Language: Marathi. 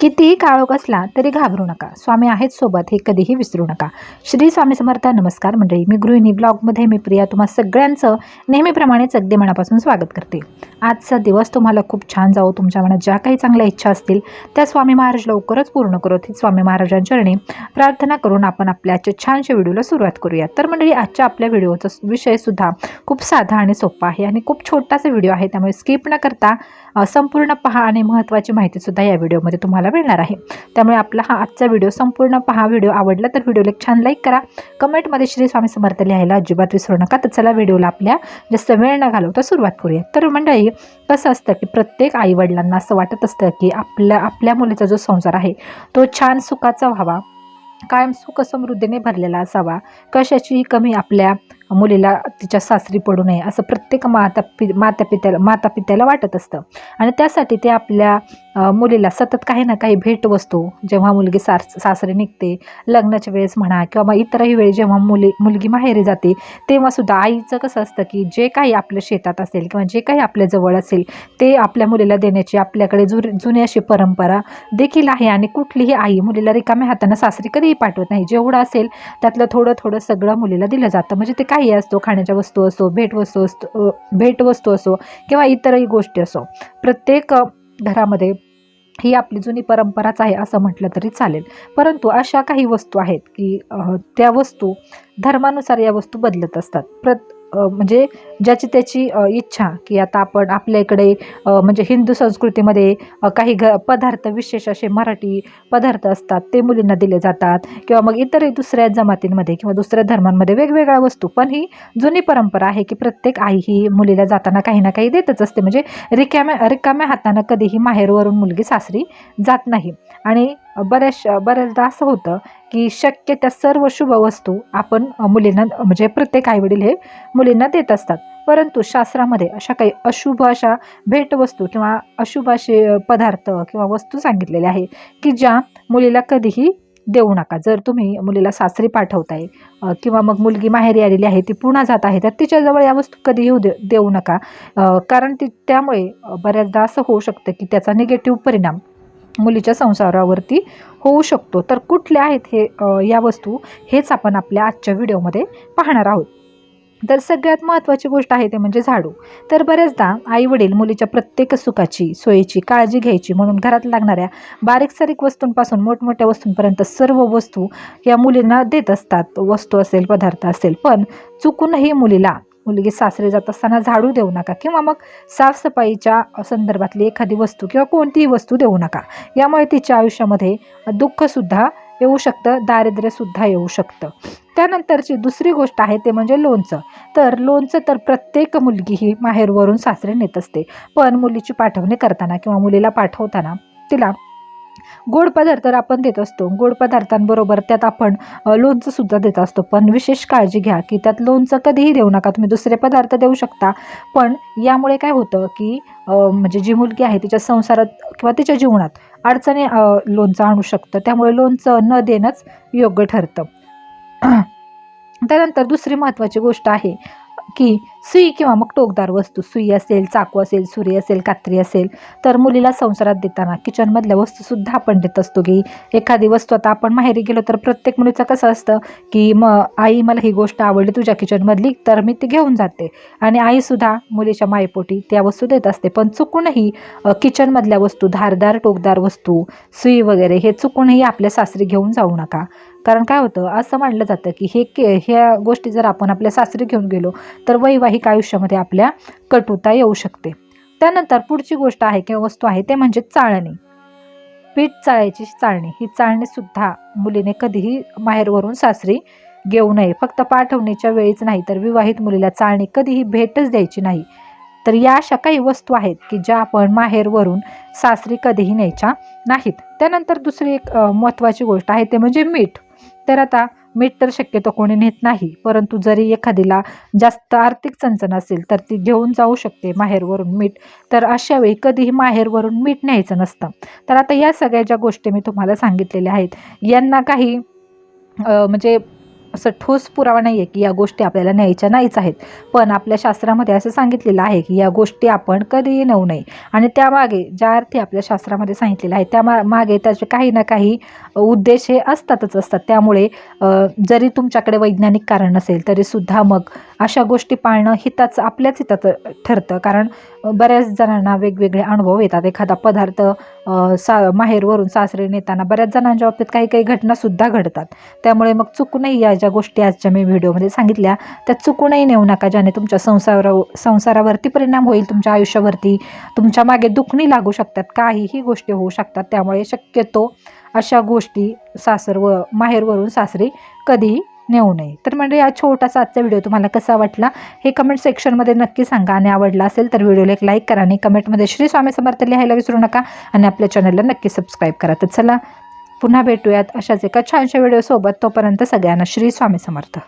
कितीही काळोख असला तरी घाबरू नका. स्वामी आहेत सोबत हे कधीही विसरू नका. श्री स्वामी समर्थ नमस्कार मंडळी. मी गृहिणी ब्लॉगमध्ये मी प्रिया तुम्हा सगळ्यांचं नेहमीप्रमाणेच अगदी मनापासून स्वागत करते. आजचा दिवस तुम्हाला खूप छान जावो तुमच्या मनात ज्या काही चांगल्या इच्छा असतील त्या स्वामी महाराज लवकरच पूर्ण करत ही स्वामी महाराजांचरणी प्रार्थना करून आपण आपल्या आजच्या छानशा व्हिडिओला सुरुवात करूया तर मंडळी आजच्या आपल्या व्हिडिओचा विषयसुद्धा खूप साधा आणि सोपा आहे आणि खूप छोटासा व्हिडिओ आहे त्यामुळे स्किप न करता संपूर्ण पहा आणि महत्त्वाची माहितीसुद्धा या व्हिडिओमध्ये तुम्हाला मिळणार आहे. त्यामुळे आपला हा आजचा व्हिडिओ संपूर्ण पहा. व्हिडिओ आवडला तर व्हिडिओला एक छान लाईक करा. कमेंटमध्ये श्री स्वामी समर्थ लिहायला अजिबात विसरू नका. तर चला व्हिडिओला आपल्या जास्त वेळ न घालवता सुरुवात करूया. तर मंडळी कसं असतं की प्रत्येक आईवडिलांना असं वाटत असतं की आपल्या आपल्या मुलीचा जो संसार आहे तो छान सुखाचा व्हावा. कायम सुख समृद्धीने भरलेला असावा. कशाचीही कमी आपल्या मुलीला तिच्या सासरी पडू नये असं प्रत्येक माता पि माता पित्याला माता पित्याला वाटत असतं. आणि त्यासाठी ते आपल्या मुलीला सतत काही ना काही भेटवस्तू जेव्हा मुलगी सास सासरी निघते लग्नाच्या वेळेस म्हणा किंवा मग इतरही वेळी जेव्हा मुली मुलगी माहेरी जाते तेव्हासुद्धा आईचं कसं असतं की जे काही आपल्या शेतात असेल किंवा जे काही आपल्या जवळ असेल ते आपल्या मुलीला देण्याची आपल्याकडे जु जुनी अशी परंपरा देखील आहे. आणि कुठलीही आई मुलीला रिकाम्या हाताने सासरी कधीही पाठवत नाही. जेवढं असेल त्यातलं थोडं थोडं सगळं मुलीला दिलं जातं. म्हणजे ते काय काही असतो खाण्याच्या वस्तू असो भेटवस्तू असतो भेटवस्तू असो किंवा इतरही गोष्टी असो प्रत्येक घरामध्ये ही आपली जुनी परंपराच आहे असं म्हटलं तरी चालेल. परंतु अशा काही वस्तू आहेत की त्या वस्तू धर्मानुसार या वस्तू बदलत असतात. प्रत म्हणजे ज्याची त्याची इच्छा की आता आपण आपल्या इकडे म्हणजे हिंदू संस्कृतीमध्ये काही घ पदार्थ विशेष असे मराठी पदार्थ असतात ते मुलींना दिले जातात. किंवा मग इतरही दुसऱ्या जमातींमध्ये किंवा दुसऱ्या धर्मांमध्ये वेगवेगळ्या वस्तू. पण ही जुनी परंपरा आहे की प्रत्येक आई ही मुलीला जाताना काही ना काही देतच असते. म्हणजे रिकाम्या रिकाम्या हातानं कधीही माहेरवरून मुलगी सासरी जात नाही. आणि बऱ्याच बऱ्याचदा असं होतं की शक्य त्या सर्व शुभ वस्तू आपण मुलींना म्हणजे प्रत्येक आईवडील हे मुलींना देत असतात. परंतु शास्त्रामध्ये अशा काही अशुभ अशा भेटवस्तू किंवा अशुभ असे पदार्थ किंवा वस्तू सांगितलेल्या आहे की ज्या मुलीला कधीही देऊ नका. जर तुम्ही मुलीला सासरी पाठवताय किंवा मग मुलगी माहेरी आलेली आहे ती पुन्हा जात आहे तर तिच्याजवळ या वस्तू कधीही येऊ दे देऊ नका. कारण ती त्यामुळे बऱ्याचदा असं होऊ शकतं की त्याचा निगेटिव्ह परिणाम मुलीच्या संसारावरती होऊ शकतो. तर कुठल्या आहेत हे या वस्तू हेच आपण आपल्या आजच्या व्हिडिओमध्ये पाहणार आहोत. तर सगळ्यात महत्त्वाची गोष्ट आहे ते म्हणजे झाडू. तर बऱ्याचदा आईवडील मुलीच्या प्रत्येक सुखाची सोयीची काळजी घ्यायची म्हणून घरात लागणाऱ्या बारीक सारीक वस्तूंपासून मोठमोठ्या वस्तूंपर्यंत सर्व वस्तू या मुलींना देत असतात. वस्तू असेल पदार्थ असेल पण चुकूनही मुलीला मुलगी सासरे जात असताना झाडू देऊ नका किंवा मग साफसफाईच्या संदर्भातली एखादी वस्तू किंवा कोणतीही वस्तू देऊ नका. यामुळे तिच्या आयुष्यामध्ये दुःखसुद्धा येऊ शकतं दारिद्र्यसुद्धा येऊ शकतं. त्यानंतरची दुसरी गोष्ट आहे ते म्हणजे लोणचं. तर लोणचं तर प्रत्येक मुलगी ही माहेरवरून सासरे नेत असते. पण मुलीची पाठवणी करताना किंवा मुलीला पाठवताना तिला गोड पदार्थ तर आपण देत असतो. गोड पदार्थांबरोबर त्यात आपण लोणचंसुद्धा देत असतो. पण विशेष काळजी घ्या की त्यात लोणचं कधीही देऊ नका. तुम्ही दुसरे पदार्थ देऊ शकता. पण यामुळे काय होतं की म्हणजे जी मुलगी आहे तिच्या संसारात किंवा तिच्या जीवनात अडचणी लोणचं आणू शकतं. त्यामुळे लोणचं न देणंच योग्य ठरतं. त्यानंतर दुसरी महत्त्वाची गोष्ट आहे की सुई किंवा मग टोकदार वस्तू सुई असेल चाकू असेल सुरी असेल कात्री असेल तर मुलीला संसारात देताना किचनमधल्या वस्तूसुद्धा आपण देत असतो की एखादी वस्तू आता आपण माहेरी गेलो तर प्रत्येक मुलीचं कसं असतं की मग आई मला ही गोष्ट आवडली तुझ्या किचनमधली तर मी ती घेऊन जाते. आणि आईसुद्धा मुलीच्या मायपोटी त्या वस्तू देत असते. पण चुकूनही किचनमधल्या वस्तू धारदार टोकदार वस्तू सुई वगैरे हे चुकूनही आपल्या सासरी घेऊन जाऊ नका. कारण काय होतं असं मानलं जातं की हे के ह्या गोष्टी जर आपण आपल्या सासरी घेऊन गेलो तर वैवाहिक आयुष्यामध्ये आपल्या कटुता येऊ शकते. त्यानंतर पुढची गोष्ट आहे किंवा वस्तू आहे ते म्हणजे चाळणी. पीठ चाळायची चाळणी. ही चाळणीसुद्धा मुलीने कधीही माहेरवरून सासरी घेऊ नये. फक्त पाठवणीच्या वेळीच नाही तर विवाहित मुलीला चाळणी कधीही भेटच द्यायची नाही. तर या अशा काही वस्तू आहेत की ज्या आपण माहेरवरून सासरी कधीही न्यायच्या नाहीत. त्यानंतर दुसरी एक महत्त्वाची गोष्ट आहे ते म्हणजे मीठ. तर आता मीठ तर शक्यतो कोणी नेत नाही परंतु जरी एखादीला जास्त आर्थिक चणचण असेल तर ती घेऊन जाऊ शकते माहेरवरून मीठ. तर अशा वेळी कधीही माहेरवरून मीठ न्यायचं नसतं. तर आता या सगळ्या ज्या गोष्टी मी तुम्हाला सांगितलेल्या आहेत यांना काही म्हणजे असं ठोस पुरावा नाही आहे की या गोष्टी आपल्याला न्यायच्या नाहीच आहेत. पण आपल्या शास्त्रामध्ये असं सांगितलेलं आहे की या गोष्टी आपण कधीही नेऊ नये. आणि त्यामागे ज्या अर्थी आपल्या शास्त्रामध्ये सांगितलेलं आहे त्या मा मागे त्याचे काही ना काही उद्देश हे असतातच असतात. त्यामुळे जरी तुमच्याकडे वैज्ञानिक कारण नसेल तरीसुद्धा मग अशा गोष्टी पाळणं हिताचं आपल्याच हिताचं ठरतं. कारण बऱ्याच जणांना वेगवेगळे अनुभव येतात. एखादा पदार्थ सा माहेरवरून सासरे नेताना बऱ्याच जणांच्या बाबतीत काही काही घटनासुद्धा घडतात. त्यामुळे मग चुकूनही या ज्या गोष्टी आजच्या मी व्हिडिओमध्ये सांगितल्या. त्या चुकूनही नेऊ नका ज्याने तुमच्या संसारा संसारावरती परिणाम होईल तुमच्या आयुष्यावरती तुमच्या मागे दुखणी लागू शकतात. काहीही गोष्टी होऊ शकतात. त्यामुळे शक्यतो अशा गोष्टी सासर व माहेरवरून सासरी कधीही नेऊ नये. तर म्हणजे हा छोटासा आजचा व्हिडिओ तुम्हाला कसा वाटला हे कमेंट सेक्शनमध्ये नक्की सांगा. आणि आवडला असेल तर व्हिडिओला एक लाईक करा आणि कमेंटमध्ये श्री स्वामी समर्थ लिहायला विसरू नका आणि आपल्या चॅनलला नक्की सबस्क्राईब करा. तर चला पुन्हा भेटूयात अशाच एका छानशा व्हिडिओसोबत तोपर्यंत सगळ्यांना श्री स्वामी समर्थ.